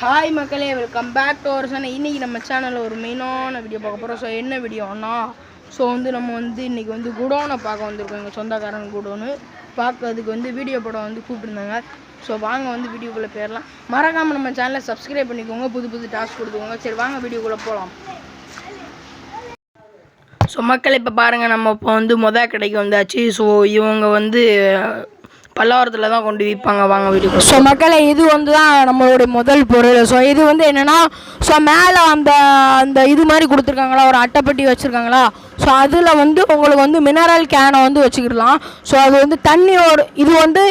Hi மக்களே welcome back to our channel இன்றைக்கி நம்ம சேனலில் ஒரு மெயினான வீடியோ பார்க்க போகிறோம் ஸோ என்ன வீடியோனா ஸோ வந்து நம்ம வந்து இன்றைக்கி வந்து குடோனை பார்க்க வந்திருக்கோம். எங்கள் சொந்தக்காரன் குடோனு. பார்க்கறதுக்கு வந்து வீடியோ படம் வந்து கூப்பிட்டுருந்தாங்க. ஸோ வாங்க வந்து வீடியோக்குள்ளே போயிடலாம். மறக்காமல் நம்ம சேனலை சப்ஸ்கிரைப் பண்ணிக்கோங்க. புது புது டாஸ்க் கொடுத்துக்கோங்க. சரி வாங்க வீடியோக்குள்ளே போகலாம் ஸோ மக்கள் இப்போ பாருங்கள் நம்ம இப்போ வந்து மொதல் கடைக்கு வந்தாச்சு. ஸோ இவங்க வந்து பல்லாவரத்தில் தான் கொண்டு விற்பாங்க வாங்க வீடியோ ஸோ மக்களை இது வந்து தான் நம்மளுடைய முதல் பொருள். ஸோ இது வந்து என்னென்னா ஸோ மேலே அந்த அந்த இது மாதிரி கொடுத்துருக்காங்களா? ஒரு அட்டைப்பெட்டி வச்சுருக்காங்களா? ஸோ அதில் வந்து உங்களுக்கு வந்து மினரல் கேனை வந்து வச்சுக்கிடலாம். ஸோ அது வந்து தண்ணியோட இது வந்து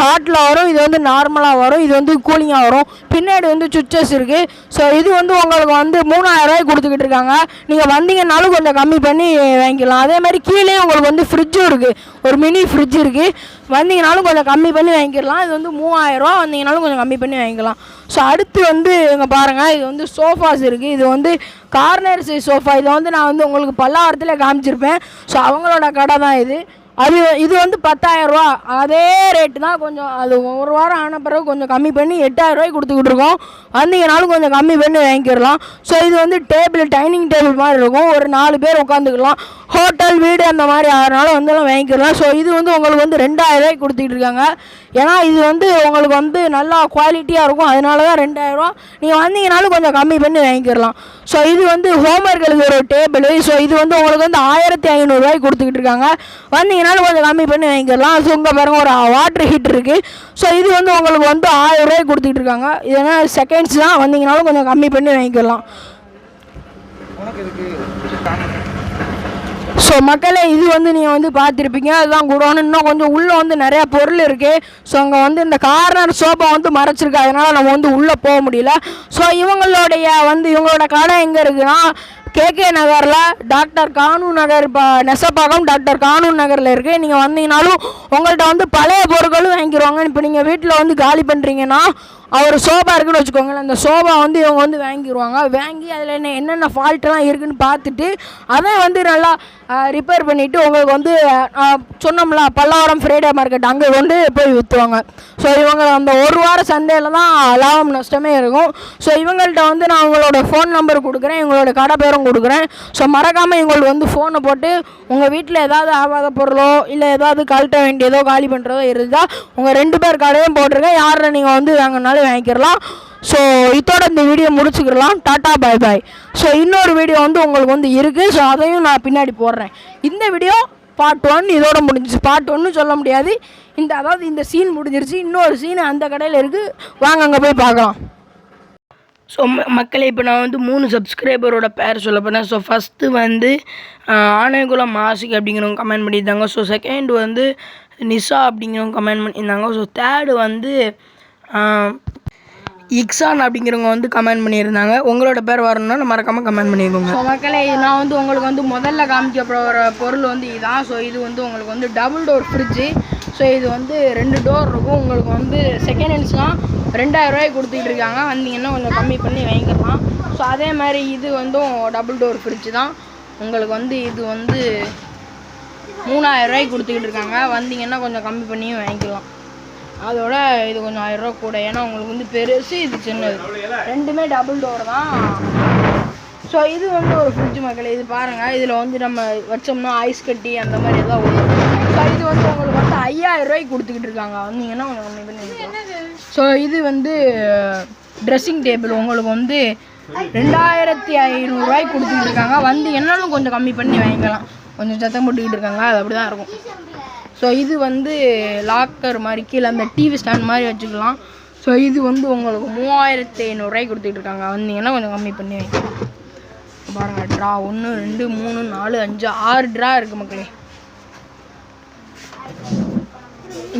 ஹாட்டில் வரும் இது வந்து நார்மலாக வரும் இது வந்து கூலிங்காக வரும். பின்னாடி வந்து சுவிச்சஸ் இருக்குது ஸோ இது வந்து உங்களுக்கு வந்து மூணாயிரம் ரூபாய் கொடுத்துக்கிட்டு இருக்காங்க. நீங்கள் வந்தீங்கன்னாலும் கொஞ்சம் கம்மி பண்ணி வாங்கிக்கலாம். அதே மாதிரி கீழே உங்களுக்கு வந்து ஃப்ரிட்ஜும் இருக்குது ஒரு மினி ஃப்ரிட்ஜ் இருக்குது வந்தீங்கனாலும் கொஞ்சம் கம்மி பண்ணி வாங்கிடலாம் இது வந்து மூவாயிரரூவா வந்தீங்கனாலும் கொஞ்சம் கம்மி பண்ணி வாங்கிக்கலாம். ஸோ அடுத்து வந்து இங்கே பாருங்கள் இது வந்து சோஃபாஸ் இருக்குது இது வந்து கார்னர் சைஸ் சோஃபா இதை வந்து நான் வந்து உங்களுக்கு பல்லாவரத்தில் காமிச்சிருப்பேன். ஸோ அவங்களோட கடை தான் இது. அது இது வந்து பத்தாயிரரூவா அதே ரேட்டு தான் கொஞ்சம் அது ஒரு வாரம் ஆன பிறகு கொஞ்சம் கம்மி பண்ணி எட்டாயிரரூவாய்க்கு கொடுத்துக்கிட்டு இருக்கோம். வந்தீங்கனாலும் கொஞ்சம் கம்மி பண்ணி வாங்கிக்கிறலாம் ஸோ இது வந்து டேபிள் டைனிங் டேபிள் மாதிரி இருக்கும். ஒரு நாலு பேர் உட்காந்துக்கலாம். ஹோட்டல் வீடு அந்த மாதிரி அதனால வந்து வாங்கிக்கிறலாம் ஸோ இது வந்து உங்களுக்கு வந்து ரெண்டாயிரரூவாய்க்கு கொடுத்துக்கிட்டு இருக்காங்க. ஏன்னா இது வந்து உங்களுக்கு வந்து நல்லா குவாலிட்டியாக இருக்கும். அதனால தான் ரெண்டாயிரரூவா நீங்கள் வந்தீங்கனாலும் கொஞ்சம் கம்மி பண்ணி வாங்கிக்கிறலாம் ஸோ இது வந்து ஹோம்ஒர்க் எழுதுகிற ஒரு டேபிள் ஸோ இது வந்து உங்களுக்கு வந்து ஆயிரத்தி ஐநூறுரூவாய்க்கு கொடுத்துக்கிட்டு இருக்காங்க. வந்தீங்கனாலும் கொஞ்சம் கம்மி பண்ணி வாங்கிக்கலாம். ஸோ உங்கள் பாருங்க ஒரு வாட்ரு ஹீட் இருக்குது ஸோ இது வந்து உங்களுக்கு வந்து ஆயிரம் ரூபாய்க்கு கொடுத்துக்கிட்டு இருக்காங்க. இது என்ன செகண்ட்ஸ் தான். வந்தீங்கனாலும் கொஞ்சம் கம்மி பண்ணி வாங்கிக்கலாம். ஸோ மக்களே இது வந்து நீங்கள் வந்து பார்த்துருப்பீங்க. அதுதான் குடோன். இன்னும் கொஞ்சம் உள்ளே வந்து நிறையா பொருள் இருக்குது ஸோ அங்கே வந்து இந்த கார்னர் சோஃபா வந்து மறைச்சிருக்கு. அதனால் நம்ம வந்து உள்ளே போக முடியல. ஸோ இவங்களுடைய வந்து இவங்களோட கடை எங்கே இருக்குன்னா கேகே நகரில் டாக்டர் கானு நகர் இப்போ நெசப்பாக்கம் டாக்டர் கானு நகரில் இருக்குது நீங்கள் வந்தீங்கனாலும் உங்கள்கிட்ட வந்து பழைய பொருட்களும் வாங்கிடுவாங்க இப்போ நீங்கள் வீட்டில் வந்து காலி பண்ணுறீங்கன்னா அவர் சோபா இருக்குன்னு வச்சுக்கோங்களேன் அந்த சோபா வந்து இவங்க வந்து வாங்கிடுவாங்க வாங்கி அதில் என்ன என்னென்ன ஃபால்ட்டெல்லாம் இருக்குன்னு பார்த்துட்டு அதை வந்து நல்லா ரிப்பேர் பண்ணிவிட்டு உங்களுக்கு வந்து சொன்னோம்ல பல்லாவரம் ஃப்ரைடே மார்க்கெட் அங்கே கொண்டு போய் விற்றுவாங்க ஸோ இவங்க அந்த ஒரு வார சந்தையில் தான் லாபம் நஷ்டமே இருக்கும். ஸோ இவங்கள்ட்ட வந்து நான் உங்களோட ஃபோன் நம்பர் கொடுக்குறேன் இவங்களோட கடை பேரும் கொடுக்குறேன். ஸோ மறக்காமல் இவங்களுக்கு வந்து ஃபோனை போட்டு உங்கள் வீட்டில் ஏதாவது ஆகாத பொருளோ இல்லை ஏதாவது கழட்ட வேண்டியதோ காலி பண்ணுறதோ இருந்தால் உங்கள் ரெண்டு பேர் கடையும் போட்டிருக்கேன். யாரில் நீங்கள் வந்து வாங்கினாலும் வாங்கிக்கிறலாம் ஸோ இதோட இந்த வீடியோ முடிச்சுக்கிறலாம் டாட்டா பாய் பாய் ஸோ இன்னொரு வீடியோ வந்து உங்களுக்கு வந்து இருக்குது ஸோ அதையும் நான் பின்னாடி போடுறேன். இந்த வீடியோ பார்ட் ஒன் இதோட முடிஞ்சிச்சு. பார்ட் ஒன்னு சொல்ல முடியாது. இந்த அதாவது இந்த சீன் முடிஞ்சிருச்சு. இன்னொரு சீன் அந்த கடையில் இருக்குது வாங்க அங்கே போய் பார்க்கலாம். ஸோ மக்களை இப்போ நான் வந்து மூணு சப்ஸ்கிரைபரோட பேர் சொல்ல போனேன் ஸோ ஃபஸ்ட்டு வந்து ஆனைகுலம் மாசிக் அப்படிங்கிறவங்க கமெண்ட் பண்ணியிருந்தாங்க. ஸோ செகண்ட் வந்து நிஷா அப்படிங்கிறவங்க கமெண்ட் பண்ணியிருந்தாங்க. ஸோ தேர்டு வந்து இக்ஸான் அப்படிங்கிறவங்க வந்து கமெண்ட் பண்ணியிருந்தாங்க. உங்களோட பேர் வரணும்னா மறக்காமல் கமெண்ட் பண்ணியிருக்கோங்க ஸோ மக்களே நான் வந்து உங்களுக்கு வந்து முதல்ல காமிக்க போகிற பொருள் வந்து இதுதான் ஸோ இது வந்து உங்களுக்கு வந்து டபுள் டோர் ஃப்ரிட்ஜு ஸோ இது வந்து ரெண்டு டோர் இருக்கும். உங்களுக்கு வந்து செகண்ட் ஹேண்ட்ஸ்லாம் ரெண்டாயிரரூவாய்க்கு கொடுத்துட்டு இருக்காங்க. வந்தீங்கன்னா கொஞ்சம் கம்மி பண்ணி வாங்கிக்கலாம். ஸோ அதே மாதிரி இது வந்து டபுள் டோர் ஃப்ரிட்ஜ் தான். உங்களுக்கு வந்து இது வந்து மூணாயிரம் ரூபாய்க்கு கொடுத்துக்கிட்டு இருக்காங்க. வந்தீங்கன்னா கொஞ்சம் கம்மி பண்ணியும் வாங்கிக்கலாம். அதோட இது கொஞ்சம் ஆயிரம் ரூபா கூட. ஏன்னா உங்களுக்கு வந்து பெருசு இது சின்னது. ரெண்டுமே டபுள் டோர் தான். ஸோ இது வந்து ஒரு ஃப்ரிட்ஜ் மக்கள் இது பாருங்கள் இதில் வந்து நம்ம வச்சோம்னா ஐஸ் கட்டி அந்த மாதிரி எதாவது வரும் ஸோ இது வந்து உங்களுக்கு வந்து ஐயாயிரம் ரூபாய்க்கு கொடுத்துக்கிட்டு இருக்காங்க. வந்தீங்கன்னா உங்களுக்கு கம்மி பண்ணி ஸோ இது வந்து ட்ரெஸ்ஸிங் டேபிள் உங்களுக்கு வந்து ரெண்டாயிரத்தி ஐநூறுரூவாய்க்கு கொடுத்துக்கிட்டு இருக்காங்க. என்னாலும் கொஞ்சம் கம்மி பண்ணி வாங்கிக்கலாம். கொஞ்சம் சத்தம் போட்டுக்கிட்டு இருக்காங்க அது அப்படி தான் இருக்கும். ஸோ இது வந்து லாக்கர் மாதிரி கீழே அந்த டிவி ஸ்டாண்ட் மாதிரி வச்சுக்கலாம். ஸோ இது வந்து உங்களுக்கு மூவாயிரத்தி ஐநூறுரூவாய்க்கு கொடுத்துட்டு இருக்காங்க. வந்தீங்கன்னா கொஞ்சம் கம்மி பண்ணி வைக்கலாம் பாருங்க ட்ரா ஒன்று ரெண்டு மூணு நாலு அஞ்சு ஆறு ட்ரா இருக்குது மக்களே.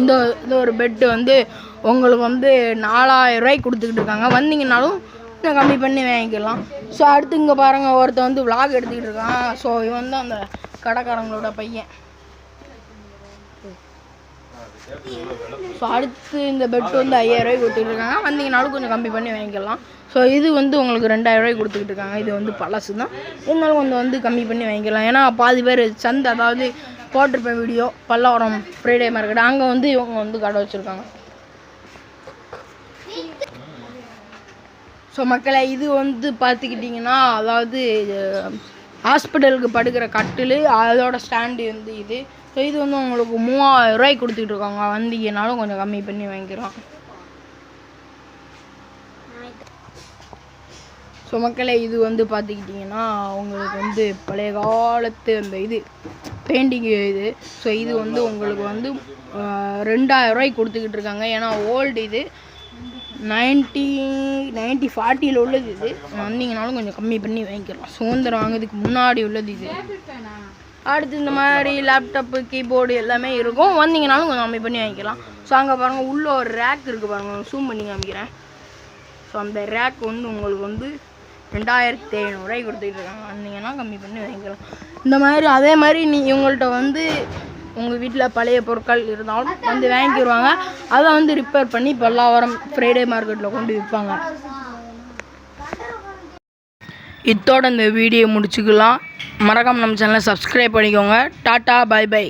இந்த இந்த ஒரு பெட்டு வந்து உங்களுக்கு வந்து நாலாயிரம் கொடுத்துக்கிட்டு இருக்காங்க. வந்தீங்கனாலும் கொஞ்சம் கம்மி பண்ணி வாங்கிக்கலாம். ஸோ அடுத்து இங்கே பாருங்கள் ஒருத்தன் வந்து விளாக் எடுத்துக்கிட்டு இருக்கான். ஸோ இவன் தான் அந்த கடைக்காரங்களோட பையன். ஸோ அடுத்து இந்த பெட் வந்து ஐயாயிரம் ரூபாய்க்கு கொடுத்துட்டு இருக்காங்க. வந்தீங்கனாலும் கொஞ்சம் கம்மி பண்ணி வாங்கிக்கலாம். ஸோ இது வந்து உங்களுக்கு ரெண்டாயிரரூவாய் ரூபாய்க்கு கொடுத்துக்கிட்டு இருக்காங்க. இது வந்து பழசு தான் இருந்தாலும் கொஞ்சம் வந்து கம்மி பண்ணி வாங்கிக்கலாம். ஏன்னா பாதி பேர் சந்தை அதாவது போட்டிருப்பேன் வீடியோ பல்லாவரம் ஃப்ரைடே மார்க்கெட் அங்கே வந்து இவங்க வந்து கடை வச்சுருக்காங்க. ஸோ மக்களை இது வந்து பார்த்துக்கிட்டிங்கன்னா அதாவது ஹாஸ்பிட்டலுக்கு படுக்கிற கட்டில் அதோட ஸ்டாண்டு வந்து இது. ஸோ இது வந்து உங்களுக்கு மூவாயிரம் ரூபாய்க்கு கொடுத்துட்டு இருக்காங்க வந்தீங்கனாலும் கொஞ்சம் கம்மி பண்ணி வாங்கிக்கிறோம் ஸோ மக்களே இது வந்து பார்த்துக்கிட்டிங்கன்னா உங்களுக்கு வந்து பழைய காலத்து அந்த இது பெயிண்டிங் இது. ஸோ இது வந்து உங்களுக்கு வந்து ரெண்டாயிரம் ரூபாய்க்கு கொடுத்துக்கிட்டு இருக்காங்க ஏன்னா ஓல்டு இது நைன்டி நைன்ட்டி ஃபார்ட்டியில் உள்ளது இது. வந்தீங்கனாலும் கொஞ்சம் கம்மி பண்ணி வாங்கிக்கிறோம் சுதந்திரம் வாங்கிறதுக்கு முன்னாடி உள்ளது இது. அடுத்து இந்த மாதிரி லேப்டாப்பு கீபோர்டு எல்லாமே இருக்கும். வந்தீங்கனாலும் கொஞ்சம் கம்மி பண்ணி வாங்கிக்கலாம். ஸோ அங்கே பாருங்கள் உள்ளே ஒரு ரேக் இருக்குது பாருங்கள் ஜூம் பண்ணி காமிக்கிறேன். ஸோ அந்த ரேக் வந்து உங்களுக்கு வந்து ரெண்டாயிரத்தி ஐநூறுரூவாய்க்கு கொடுத்துட்டு இருக்காங்க. வந்தீங்கன்னா கம்மி பண்ணி வாங்கிக்கலாம். இந்த மாதிரி அதே மாதிரி நீ இவங்கள்ட்ட வந்து உங்கள் வீட்டில் பழைய பொருட்கள் இருந்தாலும் வந்து வாங்கிடுவாங்க அதை வந்து ரிப்பேர் பண்ணி பல்லாவரம் ஃப்ரைடே மார்க்கெட்டில் கொண்டு விற்பாங்க. இத்தோடு இந்த வீடியோ முடிச்சுக்கலாம். மறக்காமல் நம்ம சேனலை சப்ஸ்கிரைப் பண்ணிக்கோங்க. Tata bye by